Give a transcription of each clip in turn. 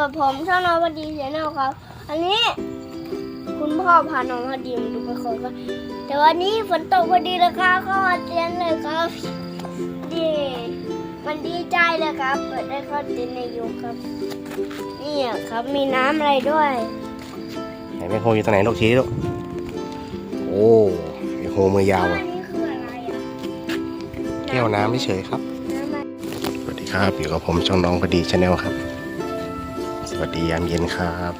กับผมช่องน้องพอดีเชนแนลครับ อันนี้ คุณพ่อพาน้องพอดีมาดูไปคนครับแต่วันนี้ฝนตกพอดีเลยครับเข้ามาเตียนเลยครับดีมันดีใจเลยครับเปิดได้เข้าเตียนในยุคครับนี่อะครับมีน้ำอะไรด้วยไหนแมคโครอยู่ตรงไหนลูกชี้ลูกโอ้แมคโครมือยาวอะอันนี้คืออะไรอะแก้วน้ำเฉยๆครับน้ำอะไรสวัสดีครับ อยู่กับผมช่องน้องพอดีชาแนลครับส วัสดียามเย็นครับ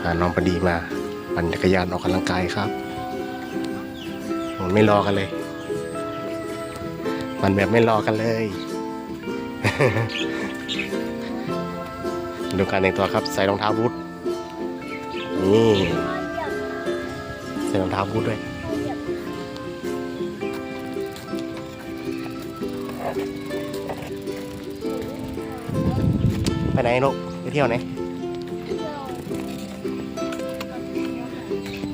พาน้องพอดีมาปั่นจักรยานออกกำลังกายครับผมไม่รอกันเลย มันแบบไม่รอกันเลย ดูการแต่งตัวครับ ใส่รองเท้าบูทนี่ใส่รองเท้าบูทด้วย ไปไหนลูกไปเที่ยวไหน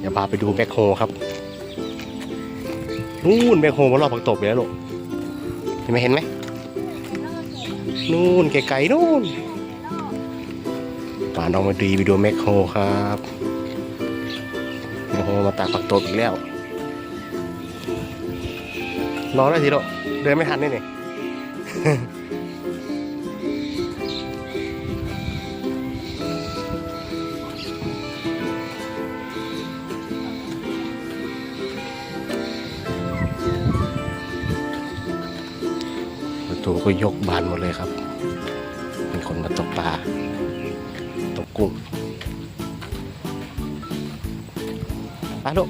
เดี๋ยวพาไปดูแบคโฮครับนู่นแบคโฮมารอบผักตบเลยแล้วลูกเห็นไหมเห็นไหมนู่นไกลๆนู่นป่าน้องมาดีไปดูแมคโฮครับแมคโฮมาตากผักตบอีกแล้วรอได้สิลูกเดินไม่ทันนี่นี่ ประตูก็ยกบานหมดเลยครับมีคนมาตกปลาตกกุ้งปลูก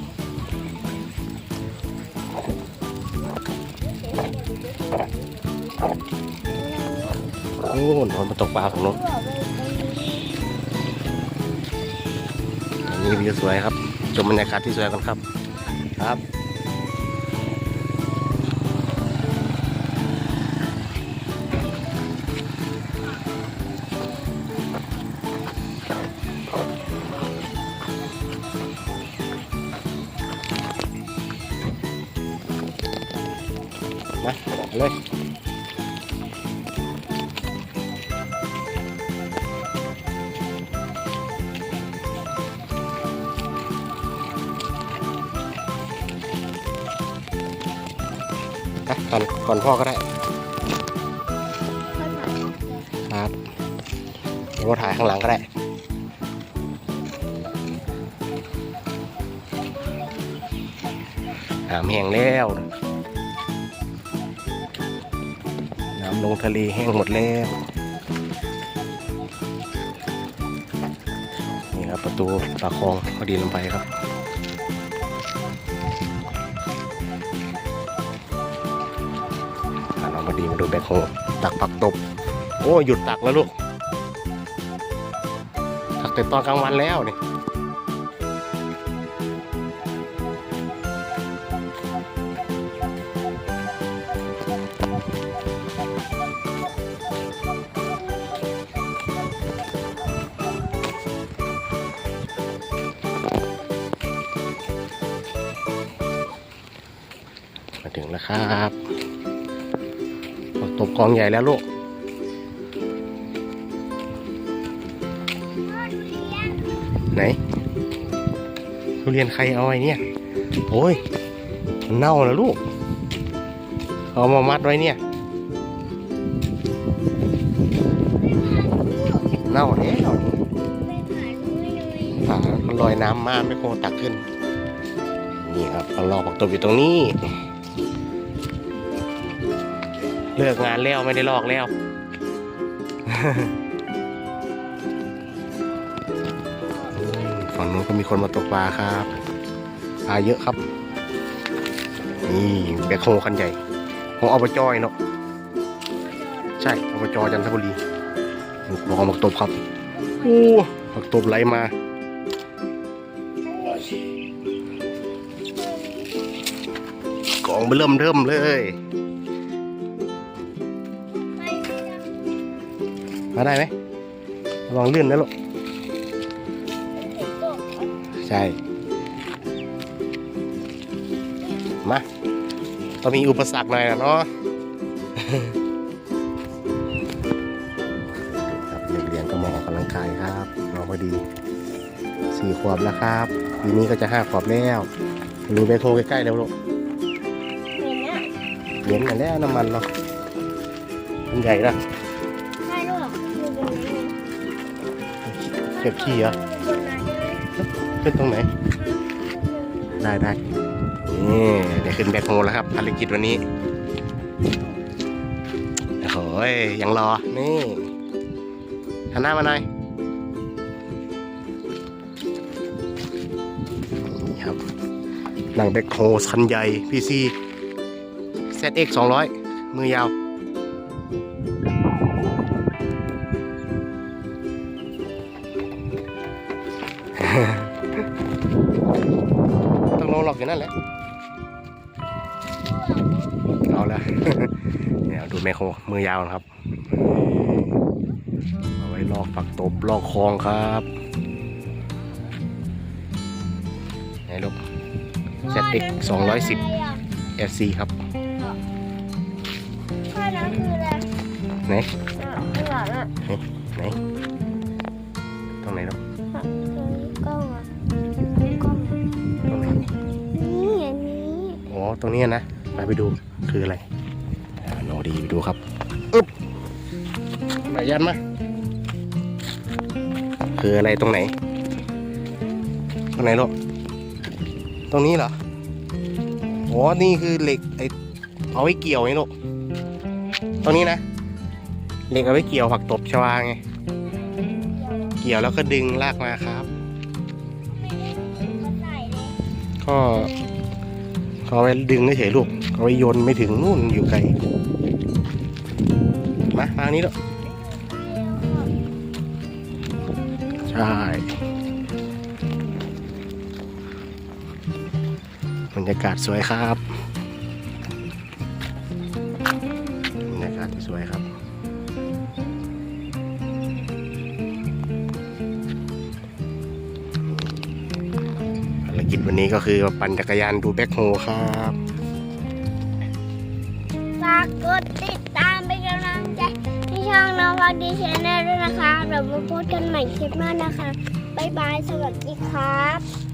โอ้นคนมาตกปลาของน้องนี่วิวสวยครับ ชมบรรยากาศที่สวยกันครับ ครับ เลยก่อนก่อนพ่อก็ได้ครับเดี๋ยวถ่ายข้างหลังก็ได้น้ำแห้งแล้ว น้ำลงทะเลแห้งหมดแล้ว นี่ครับประตูปากคลองพอดีลงไปครับอ่าเรามาดีมาดูแบคโฮตักผักตบ โอ้หยุดตักแล้วลูก ตักแต่ตอนกลางวันแล้วนี่ ครับผักกองใหญ่แล้วลูกไหนทุเรียนใครเอาไว้เนี่ย โอ้ยมันเน่าแล้วลูก เอามามัดไว้เนี่ย เน่าแล้วฝามันลอยน้ำมากไม่โคตักขึ้น นี่ครับเอารอผักตบอยู่ตรงนี้ เลิกงานแล้วไม่ได้ลอกแล้ว ฝั่งนู้นก็มีคนมาตกปลาครับปลาเยอะครับ นี่แบคโฮคันใหญ่ของอบจอยเนาะใช่อบจจันทบุรีบอกเอาหมักตบครับโอ้หมักตบไหลมากองไปเริ่มเริ่มเลย มาได้ไหมระวังลื่นนะลูกใช่ มาต้องมีอุปสรรคหน่อยนะเนาะครับเด็กเรียนก็มาออกกำลังกายครับน้องพอดีสี่ขวบแล้วครับปีนี้ก็จะห้าขวบแล้วดูไปโทรใกล้ๆแล้วลูกเห็นอะเห็นอะแล้วน้ำมันเนาะมันใหญ่แล้ว เก็บขี้เหรอขึ้นตรงไหน ได้ได้นี่เดี๋ยวขึ้นแบคโฮแล้วครับภารกิจวันนี้โอ้โหยยังรอ นี่หันหน้ามาหน่อยนี่ครับหนังแบคโฮคันใหญ่พีซี ZX 200 มือยาว องลงหลอกอยู่นั่นแหละเอาละเนี่ยดูแมคโครมือยาวนะครับ เอาไว้ลอกปักตบลอกคลองครับไหนลูก ZX 210 SC ครับข้านั้นคืออะไรไหนอะข้างหลังอะไหนตรงไหนลูก อ๋อตรงนี้นะไปไปดูคืออะไรอ่าโนดีไปดูครับอึ๊บมายันมาคืออะไรตรงไหน ตรงไหนลูกตรงนี้เหรออ๋อนี่คือเหล็กไอเอาไว้เกี่ยวไงลูกตรงนี้นะเหล็กเอาไว้เกี่ยวผักตบชวาไงเกี่ยวแล้วก็ดึงลากมาครับมาใส่เลยก็ก็ เอาไว้ดึงเฉยลูกเอาไว้โยนไม่ถึงนู่นอยู่ไกล มาทางนี้ลูกใช่บรรยากาศสวยครับบรรยากาศที่สวยครับ วันนี้ก็คือปั่นจักรยานดูแบ็คโฮครับฝากกดติดตามเป็นกำลังใจที่ช่องน้องวัดดีชแนลด้วยนะคะเดี๋ยวมาพบกันใหม่คลิปหน้านะคะ บ๊ายบาย สวัสดีครับ